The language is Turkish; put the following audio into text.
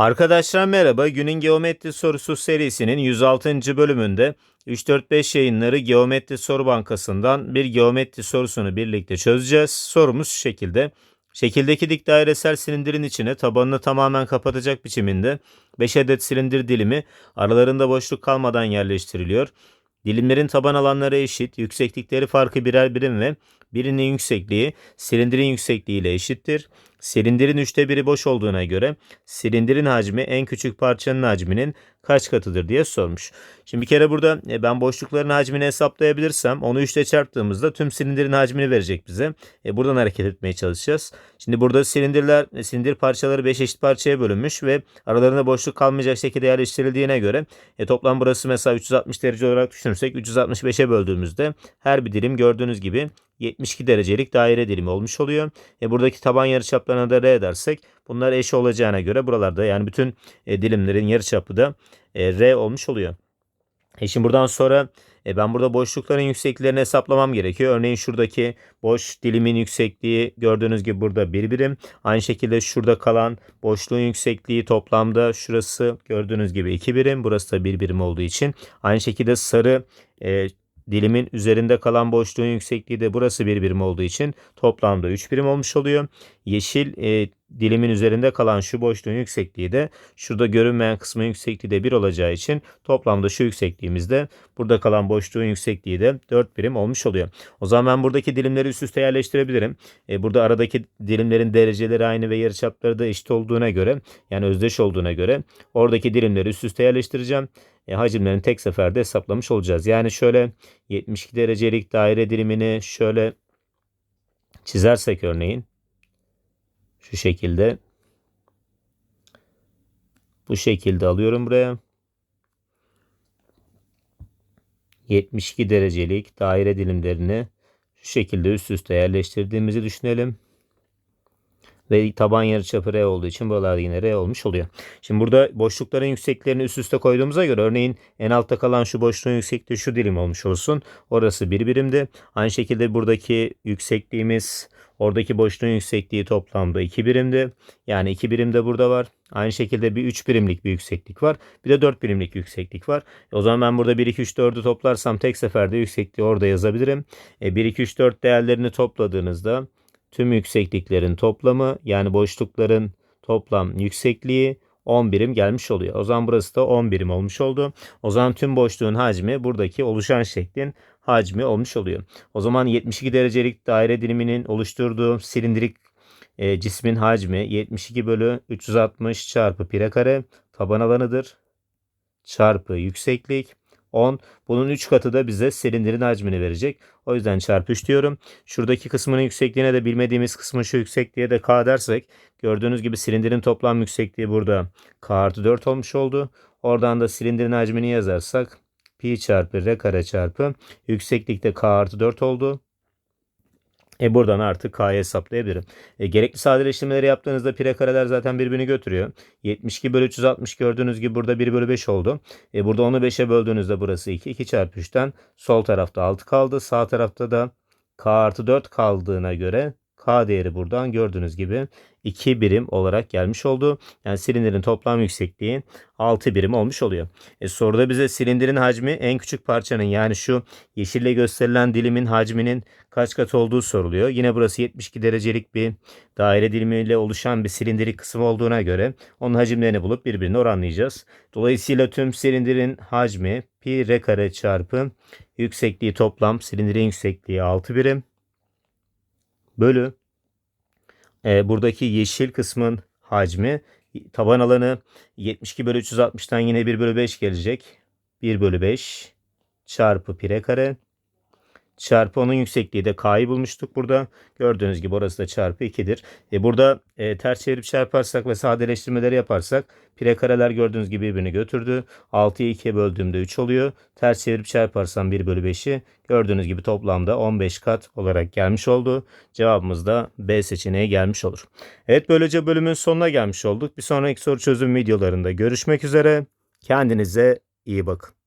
Arkadaşlar merhaba. Günün Geometri Sorusu serisinin 106. bölümünde 3-4-5 yayınları Geometri Soru Bankası'ndan bir geometri sorusunu birlikte çözeceğiz. Sorumuz şu şekilde. Şekildeki dik dairesel silindirin içine tabanını tamamen kapatacak biçiminde 5 adet silindir dilimi aralarında boşluk kalmadan yerleştiriliyor. Dilimlerin taban alanları eşit, yükseklikleri farkı birer birim ve birinin yüksekliği silindirin yüksekliği ile eşittir. Silindirin üçte biri boş olduğuna göre silindirin hacmi en küçük parçanın hacminin kaç katıdır diye sormuş. Şimdi bir kere burada e, ben boşlukların hacmini hesaplayabilirsem onu 3 ile çarptığımızda tüm silindirin hacmini verecek bize. E, buradan hareket etmeye çalışacağız. Şimdi burada silindirler, e, silindir parçaları 5 eşit parçaya bölünmüş ve aralarında boşluk kalmayacak şekilde yerleştirildiğine göre e, toplam burası mesela 360 derece olarak düşünürsek 365'e böldüğümüzde her bir dilim gördüğünüz gibi 72 derecelik daire dilimi olmuş oluyor. E, buradaki taban yarıçaplarına da R edersek bunlar eş olacağına göre buralarda yani bütün e, dilimlerin yarıçapı da e, R olmuş oluyor. E şimdi buradan sonra e, ben burada boşlukların yüksekliklerini hesaplamam gerekiyor. Örneğin şuradaki boş dilimin yüksekliği gördüğünüz gibi burada bir birim. Aynı şekilde şurada kalan boşluğun yüksekliği toplamda şurası gördüğünüz gibi iki birim. Burası da bir birim olduğu için. Aynı şekilde sarı e, dilimin üzerinde kalan boşluğun yüksekliği de burası bir birim olduğu için toplamda 3 birim olmuş oluyor. Yeşil e, dilimin üzerinde kalan şu boşluğun yüksekliği de şurada görünmeyen kısmın yüksekliği de 1 olacağı için toplamda şu yüksekliğimizde burada kalan boşluğun yüksekliği de 4 birim olmuş oluyor. O zaman ben buradaki dilimleri üst üste yerleştirebilirim. E, burada aradaki dilimlerin dereceleri aynı ve yarıçapları da eşit olduğuna göre yani özdeş olduğuna göre oradaki dilimleri üst üste yerleştireceğim. E, hacimlerini tek seferde hesaplamış olacağız. Yani şöyle 72 derecelik daire dilimini şöyle çizersek örneğin şu şekilde bu şekilde alıyorum buraya. 72 derecelik daire dilimlerini şu şekilde üst üste yerleştirdiğimizi düşünelim. Ve taban yarıçapı R olduğu için buralarda yine R olmuş oluyor. Şimdi burada boşlukların yüksekliklerini üst üste koyduğumuza göre örneğin en altta kalan şu boşluğun yüksekliği şu dilim olmuş olsun. Orası bir birimdi. Aynı şekilde buradaki yüksekliğimiz oradaki boşluğun yüksekliği toplamda 2 birimdi. Yani 2 birim de burada var. Aynı şekilde bir 3 birimlik bir yükseklik var. Bir de 4 birimlik yükseklik var. E o zaman ben burada 1, 2, 3, 4'ü toplarsam tek seferde yüksekliği orada yazabilirim. E 1, 2, 3, 4 değerlerini topladığınızda tüm yüksekliklerin toplamı yani boşlukların toplam yüksekliği 10 birim gelmiş oluyor. O zaman burası da 10 birim olmuş oldu. O zaman tüm boşluğun hacmi buradaki oluşan şeklin hacmi olmuş oluyor. O zaman 72 derecelik daire diliminin oluşturduğu silindirik e, cismin hacmi 72 bölü 360 çarpı pire kare taban alanıdır. Çarpı yükseklik 10. Bunun 3 katı da bize silindirin hacmini verecek. O yüzden çarpı 3 diyorum. Şuradaki kısmının yüksekliğine de bilmediğimiz kısmın şu yüksekliğe de k dersek gördüğünüz gibi silindirin toplam yüksekliği burada k artı 4 olmuş oldu. Oradan da silindirin hacmini yazarsak pi çarpı r kare çarpı yükseklikte k artı 4 oldu. E buradan artık K'yı hesaplayabilirim. E, gerekli sadeleştirmeleri yaptığınızda pire kareler zaten birbirini götürüyor. 72 bölü 360 gördüğünüz gibi burada 1 bölü 5 oldu. E, burada onu 5'e böldüğünüzde burası 2. 2 çarpı 3'ten sol tarafta 6 kaldı. Sağ tarafta da K artı 4 kaldığına göre K değeri buradan gördüğünüz gibi 2 birim olarak gelmiş oldu. Yani silindirin toplam yüksekliği 6 birim olmuş oluyor. E, soruda bize silindirin hacmi en küçük parçanın yani şu yeşille gösterilen dilimin hacminin kaç kat olduğu soruluyor. Yine burası 72 derecelik bir daire dilimiyle oluşan bir silindirik kısım olduğuna göre onun hacimlerini bulup birbirine oranlayacağız. Dolayısıyla tüm silindirin hacmi pi r kare çarpı yüksekliği toplam silindirin yüksekliği 6 birim bölü e, buradaki yeşil kısmın hacmi taban alanı 72 bölü 360'tan yine 1 bölü 5 gelecek. 1 bölü 5 çarpı pire kare çarpı onun yüksekliği de k'yı bulmuştuk burada. Gördüğünüz gibi orası da çarpı 2'dir. E burada e, ters çevirip çarparsak ve sadeleştirmeleri yaparsak pire kareler gördüğünüz gibi birbirini götürdü. 6'yı 2'ye böldüğümde 3 oluyor. Ters çevirip çarparsam 1 bölü 5'i gördüğünüz gibi toplamda 15 kat olarak gelmiş oldu. Cevabımız da B seçeneği gelmiş olur. Evet böylece bölümün sonuna gelmiş olduk. Bir sonraki soru çözüm videolarında görüşmek üzere. Kendinize iyi bakın.